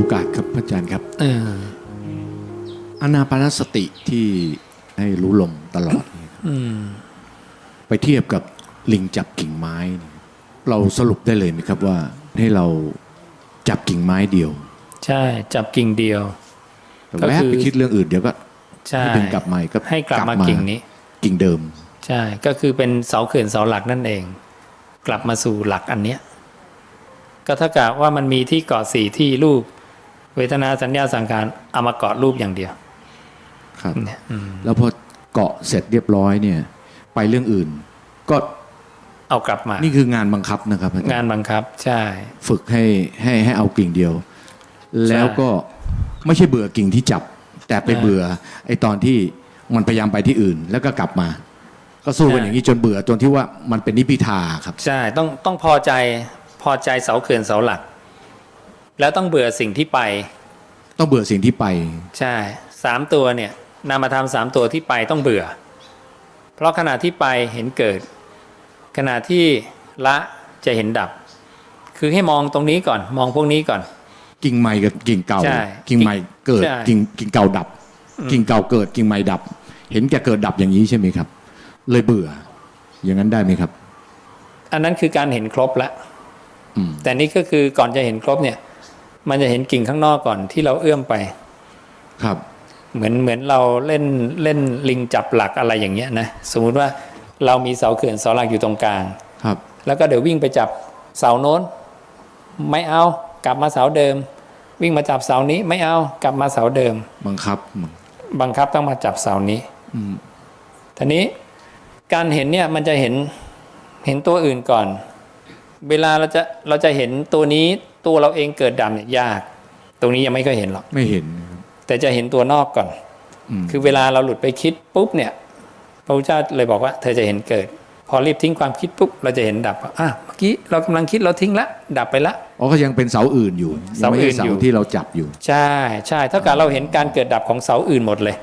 อกาสครับพระอาจารย์ครับเอออานาปานสติที่ให้รู้ลมตลอดเนี่ยครับอืมไปเทียบกับลิงจับกิ่งไม้เนี่ยเราสรุปได้เลยไหมครับว่าให้เราจับกิ่งไม้เดียว ใช่ จับกิ่งเดียวแต่ก็แวบคือไปคิดเรื่องอื่นเดี๋ยวก็ใช่ให้ดึงกลับมาอีกก็ให้กลับมากิ่งนี้ กิ่งเดิม ใช่ก็คือเป็นเสาเขื่อนเสาหลักนั่นเอง กลับมาสู่หลักอันเนี้ยก็ถ้ากับว่ามันมีที่เกาะสี่ที่รูปเวทนาสัญญาสังขารเอามาเกาะรูปอย่างเดียว ครับเนี่ยอืมแล้วพอเกาะเสร็จเรียบร้อยเนี่ย ไปเรื่องอื่น ก็เอากลับมา นี่คืองานบังคับนะครับอาจารย์งานบังคับ ใช่ ฝึกให้ให้ให้เอากิ่งเดียว แล้วก็ไม่ใช่เบื่อกิ่งที่จับ แต่ไปเบื่อไอ้ตอนที่มันพยายามไปที่อื่น แล้วก็กลับมา ก็สู้กันอย่างนี้จนเบื่อจนที่ว่ามันเป็นนิพิทาครับ ใช่ ต้องต้องพอใจพอใจเสาเขื่อนเสาหลัก แล้วต้องเบื่อสิ่งที่ไป ต้องเบื่อสิ่งที่ไป ใช่สามตัวเนี่ยนามธรรมสามตัวที่ไปต้องเบื่อ เพราะขณะที่ไปเห็นเกิด ขณะที่ละจะเห็นดับ คือให้มองตรงนี้ก่อน มองพวกนี้ก่อน กิ่งใหม่กับกิ่งเก่า ใช่กิ่งใหม่เกิดใช่ กิ่งกิ่งเก่าดับ กิ่งเก่าเกิดกิ่งใหม่ดับ เห็นแก่เกิดดับอย่างนี้ใช่ไหมครับ เลยเบื่อ อย่างนั้นได้ไหมครับ อันนั้นคือการเห็นครบแล้วอืม แต่นี่ก็คือก่อนจะเห็นครบเนี่ย มันจะเห็นกิ่งข้างนอกก่อนที่เราเอื้อมไป ครับ เหมือนเหมือนเราเล่นเล่นลิงจับหลักอะไรอย่างเงี้ยนะสมมุติว่าเรามีเสาเขื่อนเสาหลักอยู่ตรงกลาง ครับ แล้วก็เดี๋ยววิ่งไปจับเสาโน้น ไม่เอากลับมาเสาเดิม วิ่งมาจับเสานี้ไม่เอากลับมาเสาเดิม บังคับ บังคับต้องมาจับเสานี้ อืมทีนี้การเห็นเนี่ยมันจะเห็นเห็นตัวอื่นก่อน เวลาเราจะเราจะเห็นตัวนี้ ตัวเราเองเกิดดำเนี่ยยาก ตรงนี้ยังไม่เคยเห็นหรอกไม่เห็นครับแต่จะเห็นตัวนอกก่อนอืมคือเวลาเราหลุดไปคิดปุ๊บเนี่ยพระพุทธเจ้าเลยบอกว่า เธอจะเห็นเกิด พอรีบทิ้งความคิดปุ๊บเราจะเห็นดับว่าอะเมื่อกี้เรากำลังคิดเราทิ้งละดับไปละอ๋อก็ยังเป็นเสาอื่นอยู่ยังไม่ใช่เสาอื่นอยู่เสาที่เราจับอยู่ ใช่ใช่เท่ากับเราเห็นการเกิดดับของเสาอื่นหมดเลย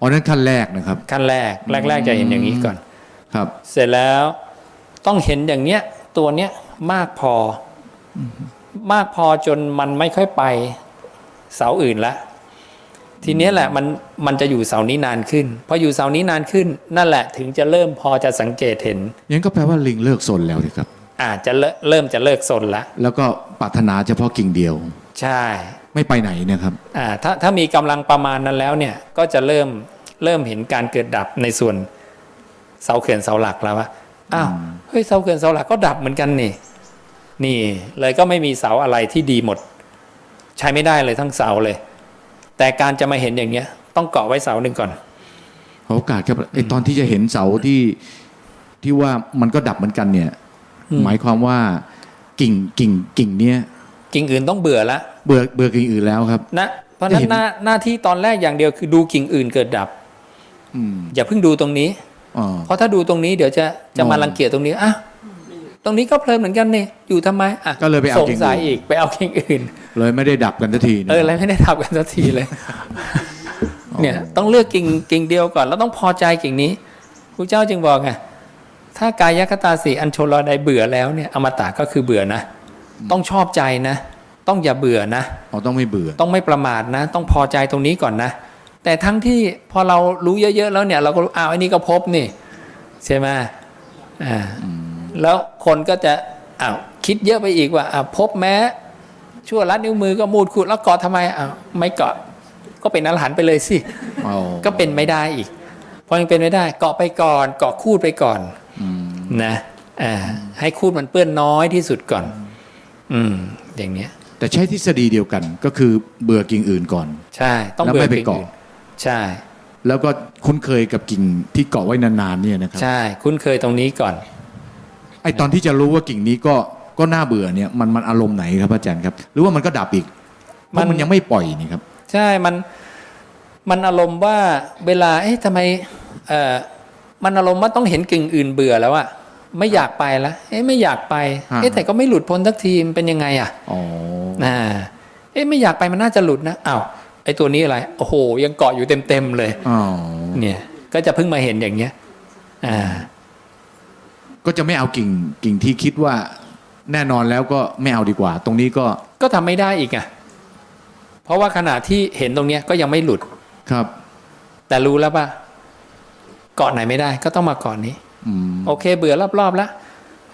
อ๋อนั่นขั้นแรกนะครับ ขั้นแรกแรกๆจะเห็นอย่างนี้ก่อน ครับ เสร็จแล้วต้องเห็นอย่างเนี้ยตัวเนี้ยมากพออ มากพอจนมันไม่ค่อยไปเสาอื่นละทีเนี้ยแหละมันมันจะอยู่เสานี้นานขึ้นพออยู่เสานี้นานขึ้น นั่นแหละถึงจะเริ่มพอจะสังเกตเห็นยังก็แปลว่าลิงเลิกซนแล้วสิครับอาจจะเริ่มเริ่มจะเลิกซนละแล้วก็ปรารถนาเฉพาะกิ่งเดียว ใช่ ไม่ไปไหนนะครับอ่าถ้าถ้ามีกำลังประมาณนั้นแล้วเนี่ยก็จะเริ่มเริ่มเห็นการเกิดดับในส่วนเสาเขื่อนเสาหลักแล้วว่าอ้าวเฮ้ยเสาเขื่อนเสาหลักก็ดับเหมือนกันนี่ นี่เลยก็ไม่มีเสาอะไรที่ดีหมด ใช้ไม่ได้เลยทั้งเสาเลย แต่การจะมาเห็นอย่างเนี้ย ต้องเกาะไว้เสาหนึ่งก่อนขอโอกาสครับไอตอนที่จะเห็นเสาที่ที่ว่ามันก็ดับเหมือนกันเนี่ยอืมหมายความว่ากิ่งกิ่งกิ่งเนี้ยกิ่งอื่นต้องเบื่อละเบื่อเบื่อกิ่งอื่นแล้วครับนะเพราะฉะนั้จะเห็นนหน้าหน้าที่ตอนแรกอย่างเดียวคือดูกิ่งอื่นเกิดดับอืมอย่าเพิ่งดูตรงนี้อ๋อเพราะถ้าดูตรงนี้เดี๋ยวจะจะมางงรังเกียจตรงนี้อะ ตรงนี้ก็เพลินเหมือนกันนี่อยู่ทำไมอะก็เลยไปเอาสงกิ่งสัยอื่นอีกไปเอากิ่งอื่น เลยไม่ได้ดับกันสักทีนะเอออะไรไม่ได้ทำกันสักทีเลย เนี่ย ต้องเลือกกิ่งกิ่งเดียวก่อน แล้วต้องพอใจกิ่งนี้ครูเจ้าจึงบอกไงถ้ากายคตาสีอันโชลใดเบื่อแล้วเนี่ย อมตะก็คือเบื่อนะต้องชอบใจนะ ต้องอย่าเบื่อนะอ๋อต้องไม่เบื่อ ต้องไม่ประมาทนะ ต้องพอใจตรงนี้ก่อนนะแต่ทั้งที่พอเรารู้เยอะๆแล้วเนี่ย เราก็รู้อ้าวอันนี้ก็พบนี่ ใช่ไหมอ่า แล้วคนก็จะอ้าวคิดเยอะไปอีกว่าอ้าวพบแม้ ชั่วลัดนิ้วมือก็มูดขุดแล้วเกาะทำไมอ้าวไม่เกาะก็เป็นอรหันต์ไปเลยสิอ๋อก็เป็นไม่ได้อีกพอยังเป็นไม่ได้เกาะไปก่อนเกาะคูดไปก่อนอืมนะอ่าให้คูดมันเปื้อนน้อยที่สุดก่อน อืม อย่างเนี้ย แต่ใช้ทฤษฎีเดียวกัน ก็คือเบื่อกิ่งอื่นก่อน ใช่ ต้องแล้วเบื่อไม่ไปกิ่งเกาะอื่นใช่ แล้วก็คุ้นเคยกับกิ่งที่เกาะไว้นานๆเนี่ยนะครับ ใช่ คุ้นเคยตรงนี้ก่อนไอตอนที่จะรู้ว่ากิ่งนี้ก็ก็น่าเบื่อเนี่ยมันมันอารมณ์ไหนครับอาจารย์ครับ หรือว่ามันก็ดับอีกเพมัราะนมันยังไม่ปล่อยนี่ครับ ใช่มันมันอารมณ์ว่าเวลาเอ๊ะทำไมเอ่อมันอารมณ์ว่าต้องเห็นกึ่งอื่นเบื่อแล้วอะไม่อยากไปแล้วเอ๊ะไม่อยากไปฮะเอ๊ะแต่ก็ไม่หลุดพ้นสักทีมนเป็นยังไงอะอ๋อน่าเอ๊ะไม่อยากไปมันน่าจะหลุดนะอ้าวไอ้ตัวนี้อะไร โอ้โห ยังเกาะอยู่เต็มๆเลยอ๋อเนี่ย ก็จะเพิ่งมาเห็นอย่างเงี้ย อ่า ก็จะไม่เอากิ่งกิ่งที่คิดว่าแน่นอนแล้วก็ไม่เอาดีกว่า ตรงนี้ก็ก็ทำไม่ได้อีกอะเพราะว่าขณะที่เห็นตรงเนี้ยก็ยังไม่หลุด ครับ แต่รู้แล้วว่าเกาะไหนไม่ได้ก็ต้องมาเกาะนี้ อืมโอเค เบื่อรอบๆแล้ว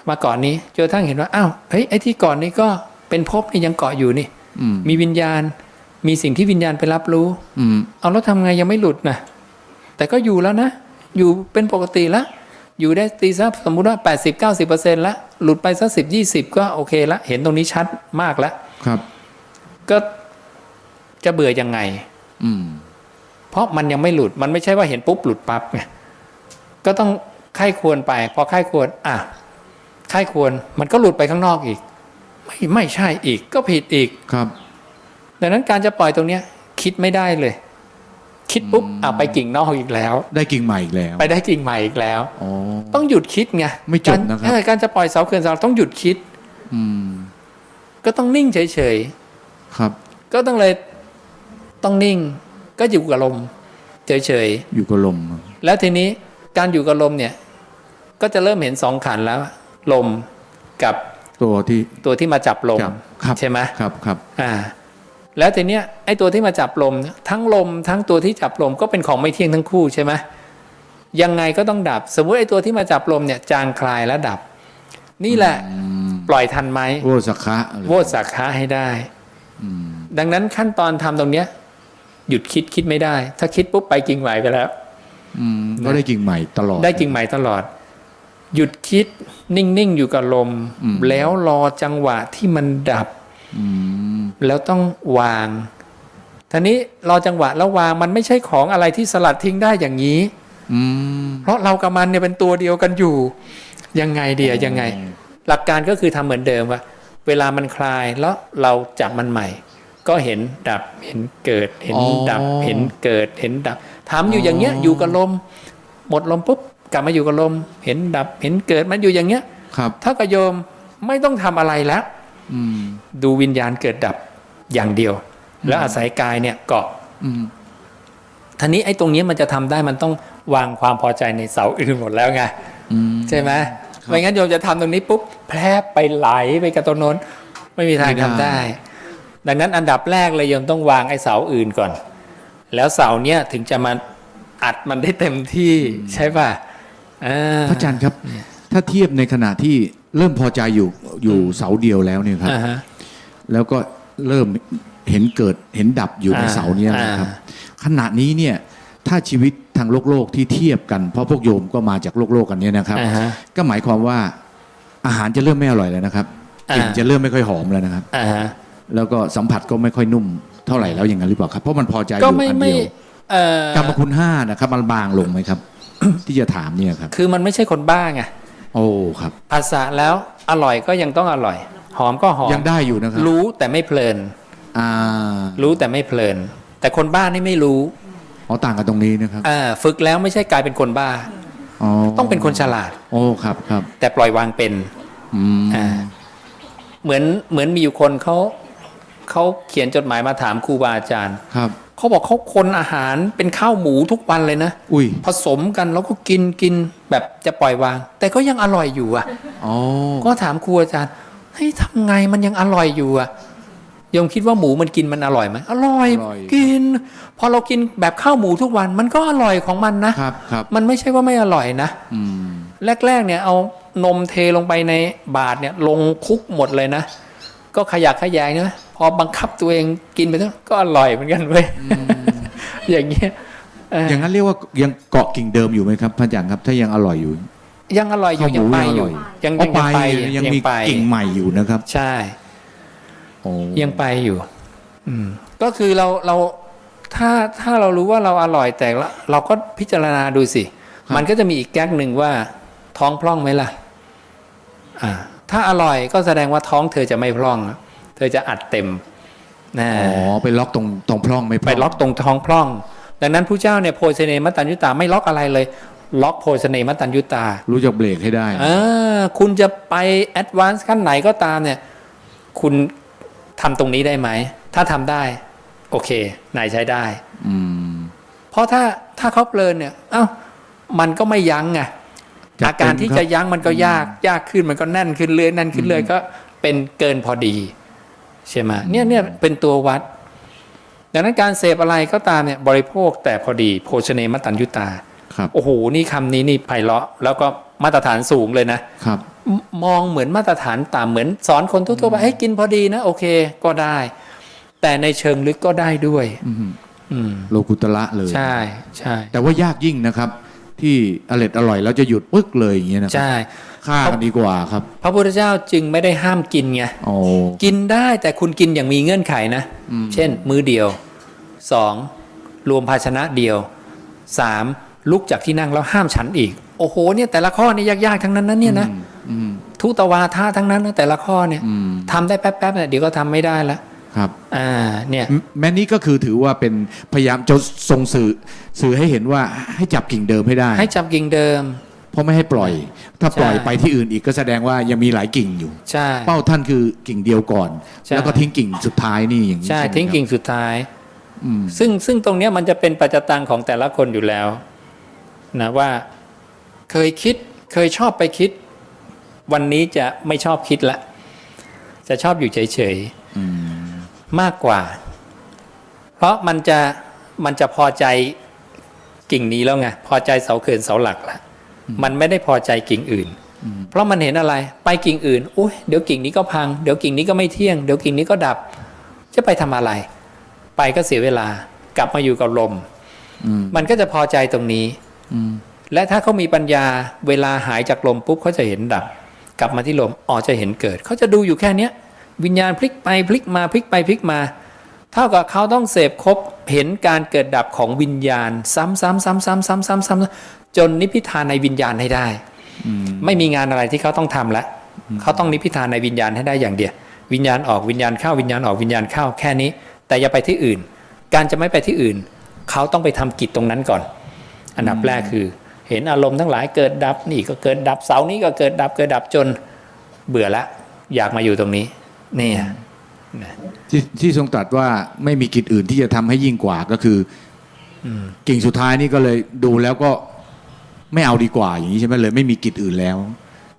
มาเกาะนี้จนกระทั่งเห็นว่าอ้าวเฮ้ยไอ้ที่เกาะนี้ก็เป็นภพนี่ยังเกาะอยู่นี่ อืมมีวิญญาณ มีสิ่งที่วิญญาณไปรับรู้ อืมเอาแล้วทำไงยังไม่หลุดนะแต่ก็อยู่แล้วนะ อยู่เป็นปกติแล้ว อยู่ได้ตีซะสมมุติว่า 80 90เปอร์เซ็นต์ละหลุดไปสักสิบยี่สิบก็โอเคละ เห็นตรงนี้ชัดมากแล้วครับ ก็จะเบื่อยังไง อืม เพราะมันยังไม่หลุดมันไม่ใช่ว่าเห็นปุ๊บหลุดปั๊บไงก็ต้องไข้ควรไป พอไข้ควร อะไข้ควรมันก็หลุดไปข้างนอกอีก ไม่ไม่ใช่อีกก็ผิดอีกครับ ดังนั้นการจะปล่อยตรงเนี้ย คิดไม่ได้เลย คิดปุ๊บอะไปกิ่งนอกอีกแล้ว ได้กิ่งใหม่อีกแล้ว ไปได้กิ่งใหม่อีกแล้วอ๋อต้องหยุดคิดไงไม่จบนะครับกาเออการจะปล่อยเสาเขื่อนเสาต้องหยุดคิด อืม ก็ต้องนิ่งเฉยครับๆก็ต้องเลยต้องนิ่ง ก็อยู่กับลมเฉยๆอยู่กับลม แล้วทีนี้การอยู่กับลมเนี่ย ก็จะเริ่มเห็นสองขันแล้ว ลมกับตัวที่ตัวที่มาจับลมครับครับใช่ไหมครับครับ อ่า แล้วทีเนี้ยไอ้ตัวที่มาจับลมเนี่ยทั้งลมทั้งตัวที่จับลมก็เป็นของไม่เที่ยงทั้งคู่ใช่ไหมยังไงก็ต้องดับ สมมุติไอ้ตัวที่มาจับลมเนี่ยจางคลายแล้วดับ นี่แหละอืมปล่อยทันไหมโอสักขะอะไรโวสักขะให้ได้อืมดังนั้นขั้นตอนทำตรงเนี้ย หยุดคิดคิดไม่ได้ ถ้าคิดปุ๊บไปกิ่งไหวไปแล้วอืมก็ได้กิ่งใหม่ตลอด ได้กิ่งใหม่ตลอด หยุดคิดนิ่งๆอยู่กับลมอืมแล้วรอจังหวะที่มันดับอืม แล้วต้องวางทีนี้รอจังหวะแล้ววางมันไม่ใช่ของอะไรที่สลัดทิ้งได้อย่างนี้อืมเพราะเรากับมันเนี่ยเป็นตัวเดียวกันอยู่ ยังไงเดียยังไง หลักการก็คือทำเหมือนเดิมว่า เวลามันคลายแล้วเราจับมันใหม่ ก็เห็นดับเห็นเกิด เห็นดับเห็นเกิดเห็นดับทำอยู่อย่างเงี้ยอยู่กับลม หมดลมปุ๊บกลับมาอยู่กับลม เห็นดับเห็นเกิดมันอยู่อย่างเงี้ยครับถ้ากับโยมไม่ต้องทำอะไรแล้วอืม ดูวิญญาณเกิดดับอย่างเดียว แล้วอาศัยกายเนี่ยเกาะอืมทีนี้ไอ้ตรงนี้มันจะทำได้มันต้องวางความพอใจในเสาอื่นหมดแล้วไงอืมใช่ไหมครับไม่งั้นโยมจะทำตรงนี้ปุ๊บแพร่ไปไหลไปกับตรงโน้น ไม่มีทางไม่ได้ทำได้ ดังนั้นอันดับแรกเลยโยมต้องวางไอ้เสาอื่นก่อน แล้วเสาเนี้ยถึงจะมาอัดมันได้เต็มที่ใช่ป่ะอ่าพระอาจารย์ครับ ถ้าเทียบในขณะที่เริ่มพอใจอยู่อยู่เสาเดียวแล้วเนี่ยครับ อ่าฮะ แล้วก็เริ่มเห็นเกิดเห็นดับอยู่ในอ่าเสาเนี่ยนะครับ อ่า ขณะนี้เนี่ยถ้าชีวิตทางโลกโลกที่เทียบกัน เพราะพวกโยมก็มาจากโลกโลกกันเนี่ยนะครับ อ่าฮะ ก็หมายความว่าอาหารจะเริ่มไม่อร่อยแล้วนะครับกลิ่นอ่าจะเริ่มไม่ค่อยหอมแล้วนะครับ อ่าฮะ แล้วก็สัมผัสก็ไม่ค่อยนุ่มเท่าไหร่แล้วอย่างนั้นหรือเปล่าครับเพราะมันพอใจอก็ยู่ไม่อันไม่เดียวเอ่อกรรมคุณห้านะครับมันบางลงไหมครับ ที่จะถามเนี่ยครับ คือมันไม่ใช่คนบ้าไง โอ้ครับภาษาแล้วอร่อยก็ยังต้องอร่อย หอมก็หอมยังได้อยู่นะครับรู้แต่ไม่เพลินอ่ารู้แต่ไม่เพลิน แต่คนบ้านี่ไม่รู้อ๋อต่างกันตรงนี้นะครับอ่าฝึกแล้วไม่ใช่กลายเป็นคนบ้าอ๋อต้องเป็นคนฉลาด โอ้ครับครับ แต่ปล่อยวางเป็นอืมอ่าเหมือนเหมือนมีอยู่คนเขาเขาเขียนจดหมายมาถามครูบาอาจารย์ ครับ เขาบอกเขาคนอาหารเป็นข้าวหมูทุกวันเลยนะอุ้ยผสมกันแล้วก็กินกินแบบจะปล่อยวาง แต่ก็ยังอร่อยอยู่อะอ๋อก็ถามครูอาจารย์เฮ้ยทำไงมันยังอร่อยอยู่อะโยมคิดว่าหมูมันกินมันอร่อยไหมอร่อยอร่อยกิน พอเรากินแบบข้าวหมูทุกวันมันก็อร่อยของมันนะครับครับมันไม่ใช่ว่าไม่อร่อยนะอืมแรกๆเนี่ยเอานมเทลงไปในบาตรเนี่ยลงคุกหมดเลยนะ ก็ขยักขยายนะพอบังคับตัวเองกินไปทั้งก็อร่อยเหมือนกันเว้ยอย่างเงี้ยเอออย่างนั้นเรียกว่ายังเกาะกิ่งเดิมอยู่ไหมครับพระอาจารย์ครับ ถ้ายังอร่อยอยู่ ยังอร่อยอยู่ข้าวหยังมูไปยังออร่ยู่อยยังเอายังไปไปยังมีไปกิ่งใหม่อยู่นะครับ ใช่โอ้ยังไปอยู่ อืม ก็คือเราเราถ้าถ้าเรารู้ว่าเราอร่อยแต่ละเราก็พิจารณาดูสิ มันก็จะมีอีกแก๊กหนึ่งว่า ท้องพร่องไหมล่ะ อ่า ถ้าอร่อยก็แสดงว่าท้องเธอจะไม่พร่องอะเธอจะอัดเต็มนะอ๋อไปล็อกตรงตรงพร่องไม่พไปร่องล็อกตรงท้องพร่อง ดังนั้นผู้เจ้าเนี่ยโพชเนมัตตัญยุตาไม่ล็อกอะไรเลย ล็อกโพชเนมัตตัญยุตา รู้จักเบรกให้ได้อ่าคุณจะไปแอดวานซ์ขั้นไหนก็ตามเนี่ย คุณทำตรงนี้ได้ไหม ถ้าทำได้ โอเคนายใช้ได้ อืมเพราะถ้าถ้าเขาเพลินเนี่ย เอ้ามันก็ไม่ยั้งไงจัด อาการที่เต็มครับจะยั้งมันก็ยากยากขึ้นมันก็แน่นขึ้นเรื่อยแน่นขึ้นเรื่อยก็เป็นเกินพอดีใช่ไหมเนี่ยเนี่ยเป็นตัววัด ดังนั้นการเสพอะไรก็ตามเนี่ยบริโภคแต่พอดี โภชเนมตัญยุตาครับโอ้โหนี่คำนี้นี่ไพเราะ แล้วก็มาตรฐานสูงเลยนะครับมมองเหมือนมาตรฐานต่ำเหมือนสอนคนทั่วๆไปให้กินพอดีนะ โอเคก็ได้ แต่ในเชิงลึกก็ได้ด้วยอืมอืมโลกุตระเลย ใช่ใช่แต่ว่ายากยิ่งนะครับ ที่อร่อยอร่อยแล้วจะหยุดปึ๊กเลยอย่างเงี้ยนะครัใช่ฆ่ากันดีกว่าครับ พระพุทธเจ้าจึงไม่ได้ห้ามกินไงโอ้กินได้แต่คุณกินอย่างมีเงื่อนไขนะอืมเช่น มือเดียวสองรวมภาชนะเดียวสามลุกจากที่นั่งแล้วห้ามฉันอีก โอ้โหเนี่ยแต่ละข้อนี่ยากๆทั้งนั้นนะเนี่ยนะอืมอืมทุตวาทาทั้งนั้นนะแต่ละข้อเนี่ยอืมทำได้แป๊บๆเนี่ยเดี๋ยวก็ทำไม่ได้ละ ครับอ่าเนี่ยแมแม้นี้ก็คือถือว่าเป็นพยายามจะส่งสื่อสื่อให้เห็นว่าให้จับกิ่งเดิมให้ได้ ให้จับกิ่งเดิม เพราะไม่ให้ปล่อย ถ้าปล่อยใช่ไปที่อื่นอีกก็แสดงว่ายังมีหลายกิ่งอยู่ใช่เป้าท่านคือกิ่งเดียวก่อนใช่แล้วก็ทิ้งกิ่งสุดท้ายนี่อย่างนี้ใช่ไหมทิ้งครับกิ่งสุดท้ายอืมซึ่งซึ่งตรงเนี้ยมันจะเป็นปัจจตังของแต่ละคนอยู่แล้วนะว่าเคยคิดเคยชอบไปคิด วันนี้จะไม่ชอบคิดละ จะชอบอยู่เฉยอืมๆ มากกว่า เพราะมันจะมันจะพอใจกิ่งนี้แล้วไงพอใจเสาเขื่อนเสาหลักละมันไม่ได้พอใจกิ่งอื่น เพราะมันเห็นอะไรไปกิ่งอื่นอุ้ยเดี๋ยวกิ่งนี้ก็พังเดี๋ยวกิ่งนี้ก็ไม่เที่ยงเดี๋ยวกิ่งนี้ก็ดับ จะไปทำอะไร ไปก็เสียเวลากลับมาอยู่กับลมอืมมันก็จะพอใจตรงนี้อืมและถ้าเขามีปัญญาเวลาหายจากลมปุ๊บเขาจะเห็นดับ กลับมาที่ลมอ๋อจะเห็นเกิดเขาจะดูอยู่แค่เนี้ย วิญญาณพลิกไปพลิกมาพลิกไปพลิกมา เท่ากับเขาต้องเสพครบเห็นการเกิดดับของวิญญาณ ซ้ำซ้ำซ้ำซ้ำซ้ำซ้ำซ้ำจนนิพพิทานในวิญญาณให้ได้ไม่มีงานอะไรที่เขาต้องทำแล้วเขาต้องนิพพิทานในวิญญาณให้ได้อย่างเดียววิญญาณออกวิญญาณเข้าวิญญาณออกวิญญาณเข้าแค่นี้ แต่อย่าไปที่อื่น การจะไม่ไปที่อื่น เขาต้องไปทำกิจตรงนั้นก่อน อันดับแรกคือ เห็นอารมณ์ทั้งหลายเกิดดับนี่ก็เกิดดับเสานี้ก็เกิดดับเกิดดับจนเบื่อละ อยากมาอยู่ตรงนี้ นี่ยนะที่ที่ทรงตรัสว่าไม่มีกิจอื่นที่จะทำให้ยิ่งกว่าก็คืออกิ่งสุดท้ายนี่ก็เลยดูแล้วก็ไม่เอาดีกว่า อย่างนี้ใช่ไหมเลย ไม่มีกิจอื่นแล้ว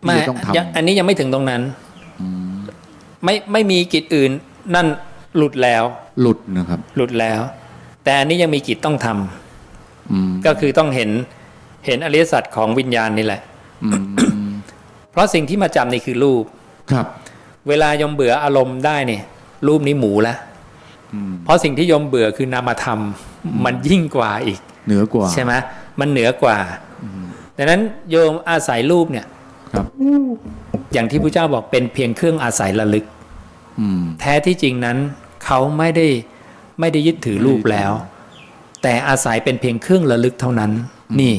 ที่ไม่จะต้องทยังอันนี้ยังไม่ถึงตรงนั้นไม่ไม่มีกิจอื่น นั่นหลุดแล้วำหลุดนะครับ หลุดแล้ว แต่อันนี้ยังมีกิจต้องทำอืมก็คือต้องเห็นเห็นอริยสัจของวิญญาณนี่แหละอืมเพราะสิ่งที่มาจำนี่คือรูปครับ เวลายมเบื่ออารมณ์ได้เนี่ยรูปนี้หมูแล้วอืมเพราะสิ่งที่ยมเบื่อคือนามธรรม มันยิ่งกว่าอีก เหนือกว่าใช่ไหมมันเหนือกว่าดังนั้นโยมอาศัยรูปเนี่ยครับอย่างที่พระเจ้าบอกเป็นเพียงเครื่องอาศัยระลึกอืมแท้ที่จริงนั้นเขาไม่ได้ไม่ได้ยึดถือรูปแล้ว แต่อาศัยเป็นเพียงเครื่องระลึกเท่านั้น นี่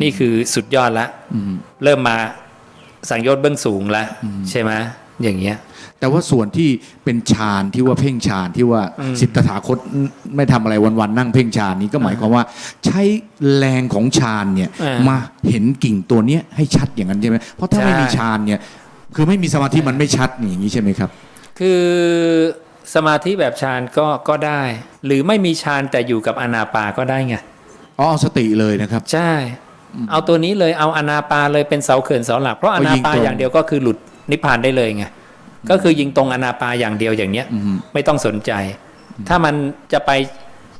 นี่คือสุดยอดละอืมเริ่มมาสังโยชน์เบื้องสูงแล้วใช่ไหม อย่างเงี้ย แต่ว่าส่วนที่เป็นฌานที่ว่าเพ่งฌานที่ว่าอืม สิทธถาคตไม่ทำอะไรวันๆนั่งเพ่งฌานนี้ก็หมายความว่า ใช้แรงของฌานเนี่ยอ่ามมาเห็นกิ่งตัวเนี้ยให้ชัดอย่างนั้นใช่ไหมเพราะถ้าใช่ไม่มีฌานเนี่ยคือไม่มีสมาธิมันไม่ชัดนี่อย่างนี้ใช่ไหมครับ คือสมาธิแบบฌานก็ก็ได้ หรือไม่มีฌานแต่อยู่กับอนาปาก็ได้ไง อ๋อเอาสติเลยนะครับ ใช่ เอาตัวนี้เลยเอาอนาปาเลยเป็นเสาเขื่อนเสาหลัก เพราะอก็นายิงปาตรง อย่างเดียวก็คือหลุด นิพพานได้เลยไงก็คือยิงตรงอนาปาอย่างเดียวอย่างเนี้ยอืมไม่ต้องสนใจ ถ้ามันจะไป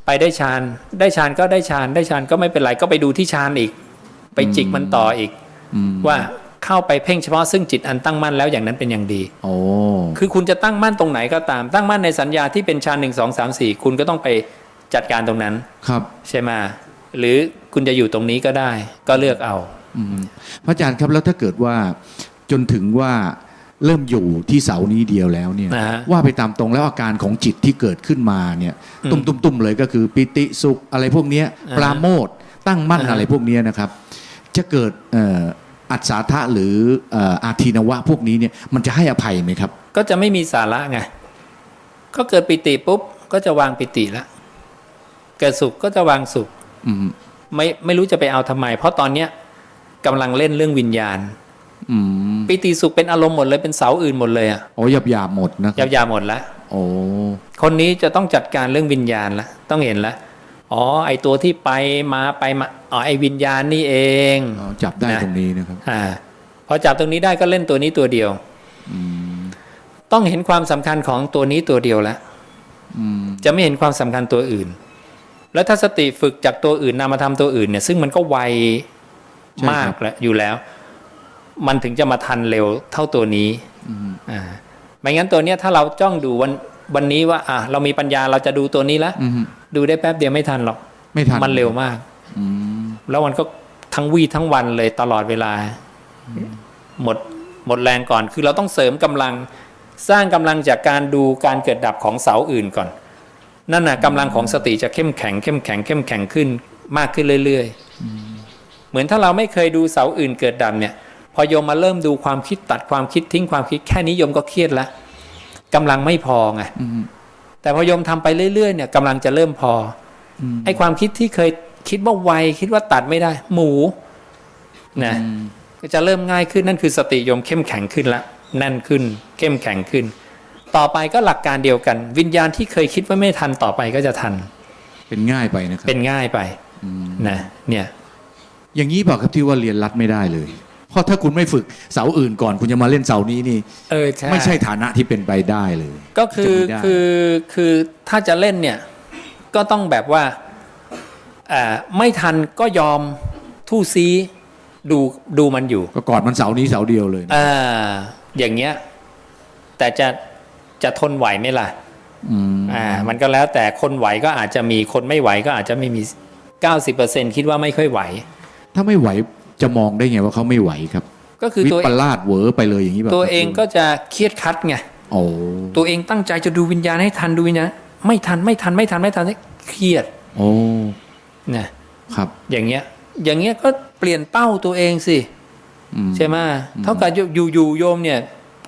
ไปได้ฌานได้ฌานก็ได้ฌานได้ฌานก็ไม่เป็นไรก็ไปดูที่ฌานอีก ไปจิกมันต่ออีกอืมว่าเข้าไปเพ่งเฉพาะซึ่งจิตอันตั้งมั่นแล้วอย่างนั้นเป็นอย่างดีโอ้คือคุณจะตั้งมั่นตรงไหนก็ตาม ตั้งมั่นในสัญญาที่เป็นฌานหนึ่งสองสามสี่คุณก็ต้องไปจัดการตรงนั้นครับใช่ไหมหรือคุณจะอยู่ตรงนี้ก็ได้ ก็เลือกเอาอืมพระอาจารย์ครับแล้วถ้าเกิดว่า จนถึงว่าเริ่มอยู่ที่เสานี้เดียวแล้วเนี่ยนะฮะว่าไปตามตรงแล้วอาการของจิตที่เกิดขึ้นมาเนี่ยอืมตุ้มตุ้มตุ้มเลยก็คือปิติสุขอะไรพวกเนี้ยอ่าปราโมทตั้งมั่นอ่าอะไรพวกเนี้ยนะครับ จะเกิดเอ่ออัศทะหรือเอ่ออาทีนวะพวกนี้เนี่ยมันจะให้อภัยไหมครับ ก็จะไม่มีสาระไง ก็เกิดปิติปุ๊บ ก็จะวางปิติละเกิดสุขก็จะวางสุข อืม ไม่ไม่รู้จะไปเอาทำไม เพราะตอนเนี้ยกำลังเล่นเรื่องวิญญาณอืม ปิติสุขเป็นอารมณ์หมดเลยเป็นเสาอื่นหมดเลยอะโอ้หยาบหยาบๆหมดนะคยารับวยาหมดละโอ้คนนี้จะต้องจัดการเรื่องวิญญาณละต้องเห็นละอ๋อ ไอตัวที่ไปมาไปมาอ๋อไอวิญญาณนี่เองอ๋อจับได้นะตรงนี้นะครับ อ่า พอจับตรงนี้ได้ก็เล่นตัวนี้ตัวเดียวอืมต้องเห็นความสำคัญของตัวนี้ตัวเดียวแล้วออืมจะไม่เห็นความสำคัญตัวอื่น แล้วถ้าสติฝึกจากตัวอื่นนำมาทำตัวอื่นเนี่ย ซึ่งมันก็ไวใช่ครับมากแล้วอยู่แล้ว มันถึงจะมาทันเร็วเท่าตัวนี้อืมอ่าไม่งั้นตัวเนี้ยถ้าเราจ้องดูวันวันนี้ว่า อะเรามีปัญญาเราจะดูตัวนี้แล้วอืมดูได้แป๊บเดียวไม่ทันหรอกไม่ทันมันเร็วมากอืมแล้วมันก็ทั้งวี่ทั้งวันเลยตลอดเวลา หมดหมดแรงก่อน คือเราต้องเสริมกำลังสร้างกำลังจากการดูการเกิดดับของเสาอื่นก่อน นั่นน่ะกำลังของสติจะเข้มแข็งเข้มแข็งเข้มแข็งขึ้นมากขึ้นเรื่อยๆเหมือนถ้าเราไม่เคยดูเสาอื่นเกิดดับเนี่ย พอโยมมาเริ่มดูความคิดตัดความคิดทิ้งความคิดแค่นี้โยมก็เครียดแล้วกำลังไม่พอไงอืมแต่พอโยมทำไปเรื่อยๆเนี่ยกำลังจะเริ่มพออมไอ้ความคิดที่เคยคิดว่าไวคิดว่าตัดไม่ได้ หมูนะอืมก็จะเริ่มง่ายขึ้นนั่นคือสติโยมเข้มแข็งขึ้นละแน่นขึ้น เข้มแข็งขึ้น ต่อไปก็หลักการเดียวกัน วิญญาณที่เคยคิดว่าไม่ทันต่อไปก็จะทัน เป็นง่ายไปนะครับเป็นง่ายไปอืมนะเนี่ย อย่างนี้เปล่าครับที่ว่าเรียนรัดไม่ได้เลย เพราะถ้าคุณไม่ฝึกเสาอื่นก่อน คุณจะมาเล่นเสานี้นี่เออใช่ไม่ใช่ฐานะที่เป็นไปได้เลย ก็คือจะไม่ได้คือคือถ้าจะเล่นเนี่ยก็ต้องแบบว่าอ่าไม่ทันก็ยอมทู่ซีดูดูมันอยู่ ก็กอดมันเสานี้เสาเดียวเลยนะอ่าอย่างเงี้ย แต่จะจะทนไหวไหมล่ะอืมอ่า มันก็แล้วแต่คนไหวก็อาจจะมีคนไม่ไหวก็อาจจะไม่มี 90%คิดว่าไม่ค่อยไหว ถ้าไม่ไหว จะมองได้ไงว่าเขาไม่ไหวครับ ก็คือวิตัวปลาสเหวอไปเลยอย่างนี้แบบตัวเองก็จะเครียดคัดไงโอ้ตัวเองตั้งใจจะดูวิญญาณให้ทันดูวิญญาณไม่ทันไม่ทันไม่ทันไม่ทันเครียด โอ้นะครับ อย่างเงี้ย อย่างเงี้ยก็เปลี่ยนเป้าตัวเองสิอืมใช่ไหมเท่ากับอยู่อยู่โยมเนี่ย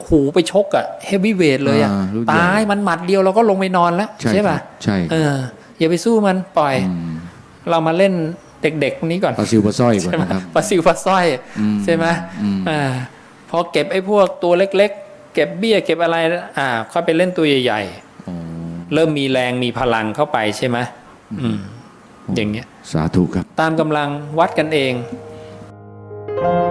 หูไปชกอะเฮฟวีเวทเลยอะอ่ารู้ใหญ่ตายมันหมัดเดียวเราก็ลงไปนอนแล้ว ใช่ป่ะครับใช่เอออย่าไปสู้มันปล่อยอืมเรามาเล่น เด็กๆนี้ก่อนปลาซิวปลาสร้อยก่อนใช่ไหมนะครับปลาซิวปลาสร้อยอืมใช่ไหมอืมอ่าพอเก็บไอ้พวกตัวเล็ก ๆ เก็บเบี้ยเก็บอะไรอ่าค่อยไปเล่นตัวใหญ่โอ้ๆเริ่มมีแรงมีพลังเข้าไปใช่ไหมอืมอย่างเงี้ยสาธุครับ ตามกำลังวัดกันเองอ